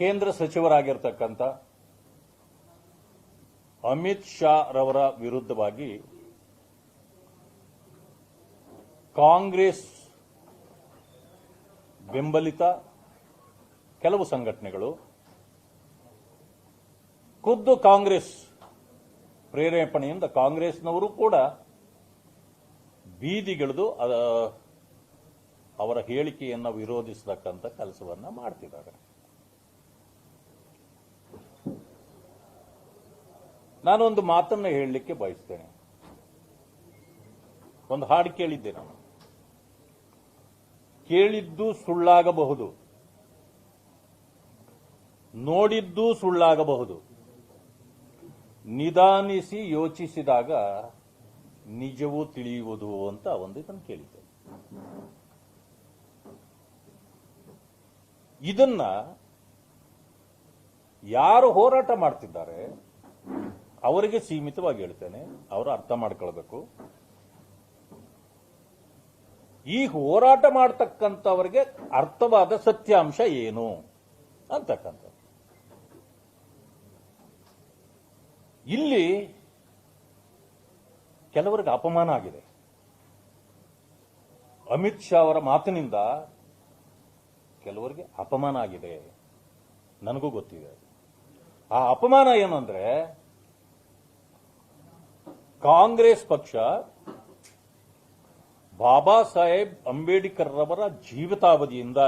ಕೇಂದ್ರ ಸಚಿವರಾಗಿರ್ತಕ್ಕಂಥ ಅಮಿತ್ ಶಾ ರವರ ವಿರುದ್ಧವಾಗಿ ಕಾಂಗ್ರೆಸ್ ಬೆಂಬಲಿತ ಕೆಲವು ಸಂಘಟನೆಗಳು ಖುದ್ದು ಕಾಂಗ್ರೆಸ್ ಪ್ರೇರೇಪಣೆಯಿಂದ ಕಾಂಗ್ರೆಸ್ನವರು ಕೂಡ ಬೀದಿಗಿಳಿದು ಅವರ ಹೇಳಿಕೆಯನ್ನು ವಿರೋಧಿಸತಕ್ಕಂಥ ಕೆಲಸವನ್ನು ಮಾಡ್ತಿದ್ದಾರೆ. ನಾನೊಂದು ಮಾತನ್ನ ಹೇಳಲಿಕ್ಕೆ ಬಯಸ್ತೇನೆ. ಒಂದು ಹಾಡು ಕೇಳಿದ್ದೆ ನಾನು. ಕೇಳಿದ್ದು ಸುಳ್ಳಾಗಬಹುದು. ನೋಡಿದ್ದು ಸುಳ್ಳಾಗಬಹುದು. ನಿಧಾನಿಸಿ ಯೋಚಿಸಿದಾಗ ನಿಜವೂ ತಿಳಿಯುವುದು ಅಂತ ಒಂದು ಇದನ್ನು ಕೇಳಿದ್ದೆ. ಇದನ್ನ ಯಾರು ಹೋರಾಟ ಮಾಡ್ತಿದ್ದಾರೆ? ಅವರಿಗೆ ಸೀಮಿತವಾಗಿ ಹೇಳ್ತೇನೆ, ಅವರು ಅರ್ಥ ಮಾಡ್ಕೊಳ್ಬೇಕು. ಈ ಹೋರಾಟ ಮಾಡ್ತಕ್ಕಂಥವರಿಗೆ ಅರ್ಥವಾದ ಸತ್ಯಾಂಶ ಏನು ಅಂತಕ್ಕಂಥ ಇಲ್ಲಿ ಕೆಲವರಿಗೆ ಅಪಮಾನ ಆಗಿದೆ. ಅಮಿತ್ ಶಾ ಅವರ ಮಾತಿನಿಂದ ಕೆಲವರಿಗೆ ಅಪಮಾನ ಆಗಿದೆ. ನನಗೂ ಗೊತ್ತಿದೆ ಆ ಅಪಮಾನ ಏನು ಕಾಂಗ್ರೆಸ್ ಪಕ್ಷ ಬಾಬಾ ಸಾಹೇಬ್ ಅಂಬೇಡ್ಕರ್ ರವರ ಜೀವಿತಾವಧಿಯಿಂದ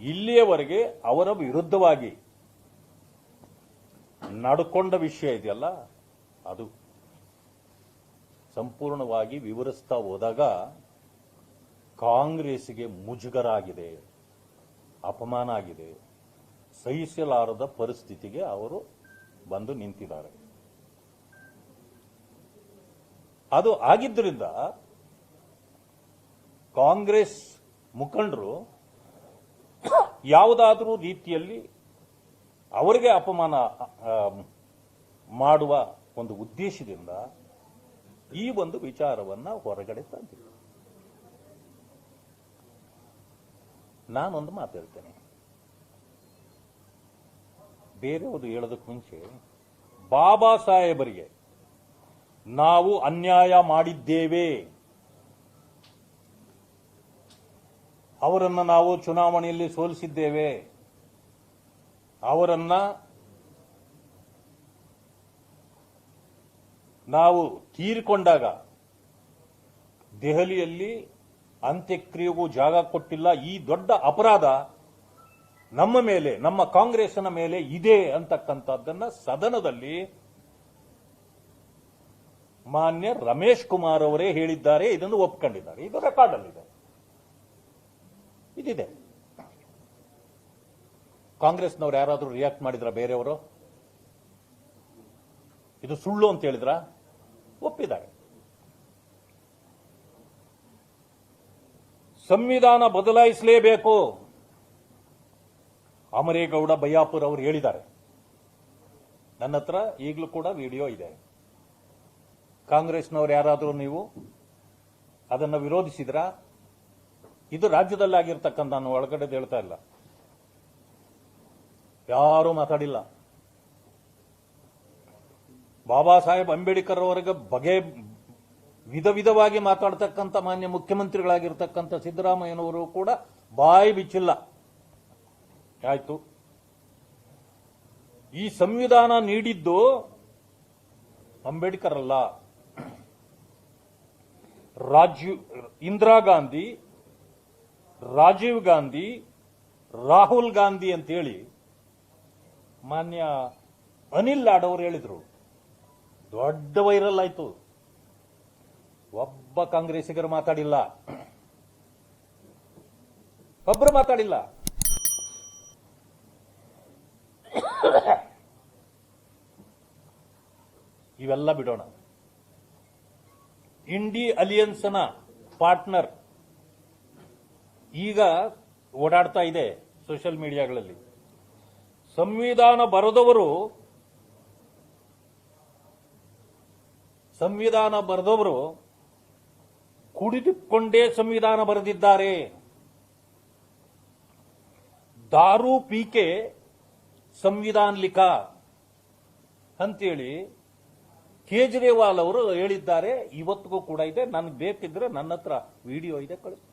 ಇಲ್ಲಿಯವರೆಗೆ ಅವರ ವಿರುದ್ಧವಾಗಿ ನಡ್ಕೊಂಡ ವಿಷಯ ಇದೆಯಲ್ಲ, ಅದು ಸಂಪೂರ್ಣವಾಗಿ ವಿವರಿಸ್ತಾ ಹೋದಾಗ ಕಾಂಗ್ರೆಸ್ಗೆ ಮುಜುಗರ ಆಗಿದೆ ಅಪಮಾನ ಆಗಿದೆ, ಸಹಿಸಲಾರದ ಪರಿಸ್ಥಿತಿಗೆ ಅವರು ಬಂದು ನಿಂತಿದ್ದಾರೆ. ಅದು ಆಗಿದ್ದರಿಂದ ಕಾಂಗ್ರೆಸ್ ಮುಖಂಡರು ಯಾವುದಾದರೂ ರೀತಿಯಲ್ಲಿ ಅವರಿಗೆ ಅಪಮಾನ ಮಾಡುವ ಒಂದು ಉದ್ದೇಶದಿಂದ ಈ ಒಂದು ವಿಚಾರವನ್ನ ಹೊರಗಡೆ ತಂದಿಲ್ಲ ನಾನೊಂದು ಮಾತು ಹೇಳ್ತೇನೆ. ಬೇರೆಯವರು ಹೇಳೋದಕ್ಕೆ ಮುಂಚೆ ಬಾಬಾ ಸಾಹೇಬರಿಗೆ ನಾವು ಅನ್ಯಾಯ ಮಾಡಿದ್ದೇವೆ. ಅವರನ್ನು ನಾವು ಚುನಾವಣೆಯಲ್ಲಿ ಸೋಲಿಸಿದ್ದೇವೆ. ಅವರನ್ನು ನಾವು ತೀರಿಕೊಂಡಾಗ ದೆಹಲಿಯಲ್ಲಿ ಅಂತ್ಯಕ್ರಿಯೆಗೂ ಜಾಗ ಕೊಟ್ಟಿಲ್ಲ. ಈ ದೊಡ್ಡ ಅಪರಾಧ ನಮ್ಮ ಮೇಲೆ, ನಮ್ಮ ಕಾಂಗ್ರೆಸ್ನ ಮೇಲೆ ಇದೆ ಅಂತಕ್ಕಂಥದ್ದನ್ನು ಸದನದಲ್ಲಿ ಮಾನ್ಯ ರಮೇಶ್ ಕುಮಾರ್ ಅವರೇ ಹೇಳಿದ್ದಾರೆ, ಇದನ್ನು ಒಪ್ಕೊಂಡಿದ್ದಾರೆ. ಇದು ರೆಕಾರ್ಡ್ ಅಲ್ಲಿದೆ. ಇದಿದೆ. ಕಾಂಗ್ರೆಸ್ನವ್ರು ಯಾರಾದರೂ ರಿಯಾಕ್ಟ್ ಮಾಡಿದ್ರ ಬೇರೆಯವರು? ಇದು ಸುಳ್ಳು ಅಂತ ಹೇಳಿದ್ರ? ಒಪ್ಪಿದ್ದಾರೆ. ಸಂವಿಧಾನ ಬದಲಾಯಿಸಲೇಬೇಕು. ಅಮರೇಗೌಡ ಬಯ್ಯಾಪುರ್ ಅವರು ಹೇಳಿದ್ದಾರೆ. ನನ್ನ ಹತ್ರ ಈಗಲೂ ಕೂಡ ವಿಡಿಯೋ ಇದೆ. ಕಾಂಗ್ರೆಸ್ನವ್ರು ಯಾರಾದರೂ ನೀವು ಅದನ್ನು ವಿರೋಧಿಸಿದ್ರ? ಇದು ರಾಜ್ಯದಲ್ಲಿ ಆಗಿರ್ತಕ್ಕಂಥ ನಾನು ಒಳಗಡೆ ಹೇಳ್ತಾ ಇಲ್ಲ. ಯಾರೂ ಮಾತಾಡಿಲ್ಲ. ಬಾಬಾ ಸಾಹೇಬ್ ಅಂಬೇಡ್ಕರ್ ಅವರಿಗೆ ಬಗೆ ವಿಧ ವಿಧವಾಗಿ ಮಾತಾಡ್ತಕ್ಕಂಥ ಮಾನ್ಯ ಮುಖ್ಯಮಂತ್ರಿಗಳಾಗಿರ್ತಕ್ಕಂಥ ಸಿದ್ದರಾಮಯ್ಯನವರು ಕೂಡ ಬಾಯಿ ಬಿಚ್ಚಿಲ್ಲ. ಆಯ್ತು. ಈ ಸಂವಿಧಾನ ನೀಡಿದ್ದು ಅಂಬೇಡ್ಕರ್ ಅಲ್ಲ. ರಾಜೀವ್ ಇಂದಿರಾ ಗಾಂಧಿ, ರಾಜೀವ್ ಗಾಂಧಿ, ರಾಹುಲ್ ಗಾಂಧಿ ಅಂತೇಳಿ ಮಾನ್ಯ ಅನಿಲ್ ಲಾಡ್ ಅವರು ಹೇಳಿದ್ರು. ದೊಡ್ಡ ವೈರಲ್ ಆಯ್ತು. ಒಬ್ಬ ಕಾಂಗ್ರೆಸ್ಸಿಗರು ಮಾತಾಡಿಲ್ಲ. ಒಬ್ಬರು ಮಾತಾಡಿಲ್ಲ. ಇವೆಲ್ಲ ಬಿಡೋಣ. ಇಂಡಿ ಅಲಿಯನ್ಸ್ನ ಪಾರ್ಟ್ನರ್ ಈಗ ಓಡಾಡ್ತಾ ಇದೆ ಸೋಷಿಯಲ್ ಮೀಡಿಯಾಗಳಲ್ಲಿ. ಸಂವಿಧಾನ ಬರೆದವರು ಸಂವಿಧಾನ ಬರೆದವರು ಕುಡಿದುಕೊಂಡೇ ಸಂವಿಧಾನ ಬರೆದಿದ್ದಾರೆ. ದಾರು ಪೀಕೆ ಸಂವಿಧಾನ ಲಿಖ ಅಂತೇಳಿ ಕೇಜ್ರಿವಾಲ್ ಅವರು ಹೇಳಿದ್ದಾರೆ ಇವತ್ತಿಗೂ ಕೂಡ ಇದೆ. ನನಗೆ ಬೇಕಿದ್ರೆ ನನ್ನ ಹತ್ರ ವಿಡಿಯೋ ಇದೆ ಕಳಿಸ್ತಾರೆ